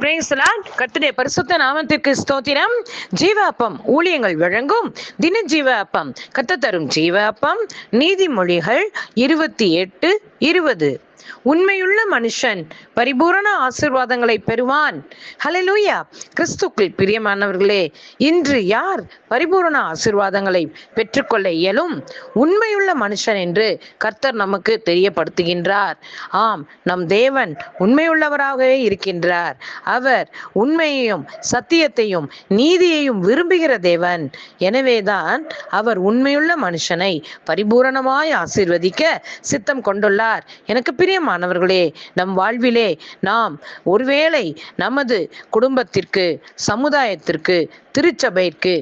கத்துடைய பரிசுத்த நாமத்திற்கு ஸ்தோத்திரம். ஜீவ அப்பம் ஊழியங்கள் வழங்கும் தின ஜீவ அப்பம் கத்த தரும் ஜீவ அப்பம் நீதிமொழிகள் இருபத்தி எட்டு இருபது. உண்மையுள்ள மனுஷன் பரிபூரண ஆசிர்வாதங்களை பெறுவான். ஹலலூயா கிறிஸ்துக்குள் பிரியமானவர்களே இன்று யார் பரிபூரண ஆசிர்வாதங்களை பெற்றுக்கொள்ள இயலும்? உண்மையுள்ள மனுஷன் என்று கர்த்தர் நமக்கு தெரியப்படுத்துகின்றார். ஆம் நம் தேவன் உண்மையுள்ளவராகவே இருக்கின்றார். அவர் உண்மையையும் சத்தியத்தையும் நீதியையும் விரும்புகிற தேவன். எனவேதான் அவர் உண்மையுள்ள மனுஷனை பரிபூரணமாய் ஆசிர்வதிக்க சித்தம் கொண்டுள்ளார். எனக்கு பிரியமானவர்களே நம் வாழ்விலே நாம் ஒருவேளை நமது குடும்பத்திற்கு சமுதாயத்திற்கு திருச்சபைக்கு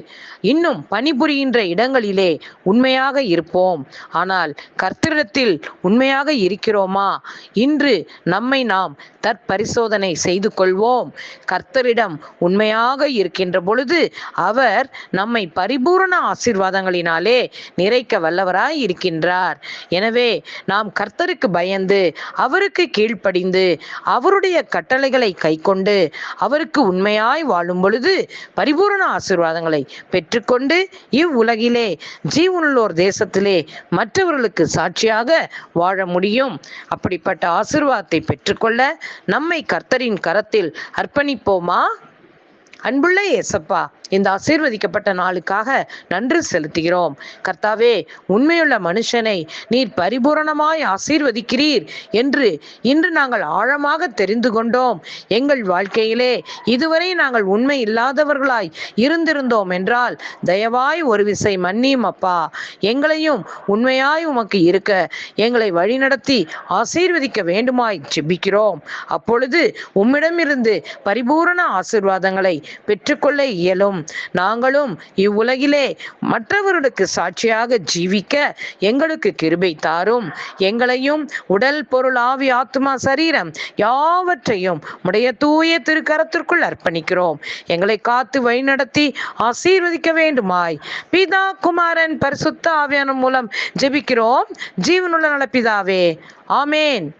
இன்னும் பணிபுரிகின்ற இடங்களிலே உண்மையாக இருப்போம். ஆனால் கர்த்தரிடத்தில் உண்மையாக இருக்கிறோமா? இன்று நம்மை நாம் தற்பரிசோதனை செய்து கொள்வோம். கர்த்தரிடம் உண்மையாக இருக்கின்ற பொழுது அவர் நம்மை பரிபூரண ஆசீர்வாதங்களினாலே நிறைக்க வல்லவராய் இருக்கின்றார். எனவே நாம் கர்த்தருக்கு பயந்து அவருக்கு கீழ்ப்படிந்து அவருடைய கட்டளைகளை கைக்கொண்டு அவருக்கு உண்மையாய் வாழும் பொழுது பரிபூரண ஆசீர்வாதங்களை பெற்றுக்கொண்டு இவ்வுலகிலே ஜீவனுள்ளோர் தேசத்திலே மற்றவர்களுக்கு சாட்சியாக வாழ முடியும். அப்படிப்பட்ட ஆசிர்வாதத்தை பெற்றுக்கொள்ள நம்மை கர்த்தரின் கரத்தில் அர்ப்பணிப்போமா? அன்புள்ள ஏசப்பா இந்த ஆசீர்வதிக்கப்பட்ட நாளுக்காக நன்றி செலுத்துகிறோம். கர்த்தாவே உண்மையுள்ள மனுஷனை நீர் பரிபூரணமாய் ஆசீர்வதிக்கிறீர் என்று இன்று நாங்கள் ஆழமாக தெரிந்து கொண்டோம். எங்கள் வாழ்க்கையிலே இதுவரை நாங்கள் உண்மை இல்லாதவர்களாய் இருந்திருந்தோம் என்றால் தயவாய் ஒரு விசை மன்னியும் அப்பா. எங்களையும் உண்மையாய் உமக்கு இருக்க எங்களை வழிநடத்தி ஆசீர்வதிக்க வேண்டுமாய் ஜெபிக்கிறோம். அப்பொழுது உம்மிடமிருந்து பரிபூரண ஆசீர்வாதங்களை பெற்றுக்கொள்ள இயலும். நாங்களும் இவ்வுலகிலே மற்றவர்களுக்கு சாட்சியாக ஜீவிக்க எங்களுக்கு கிருபை தாரும். எங்களையும் உடல் பொருள் ஆவி ஆத்மா சரீரம் யாவற்றையும் உடைய தூய திருக்கரத்திற்குள் அர்ப்பணிக்கிறோம். எங்களை காத்து வழிநடத்தி ஆசீர்வதிக்க வேண்டுமாய். பிதா குமாரன் பரிசுத்த ஆவியான மூலம் ஜெபிக்கிறோம். ஜீவனுள்ள நலப்பிதாவே. ஆமேன்.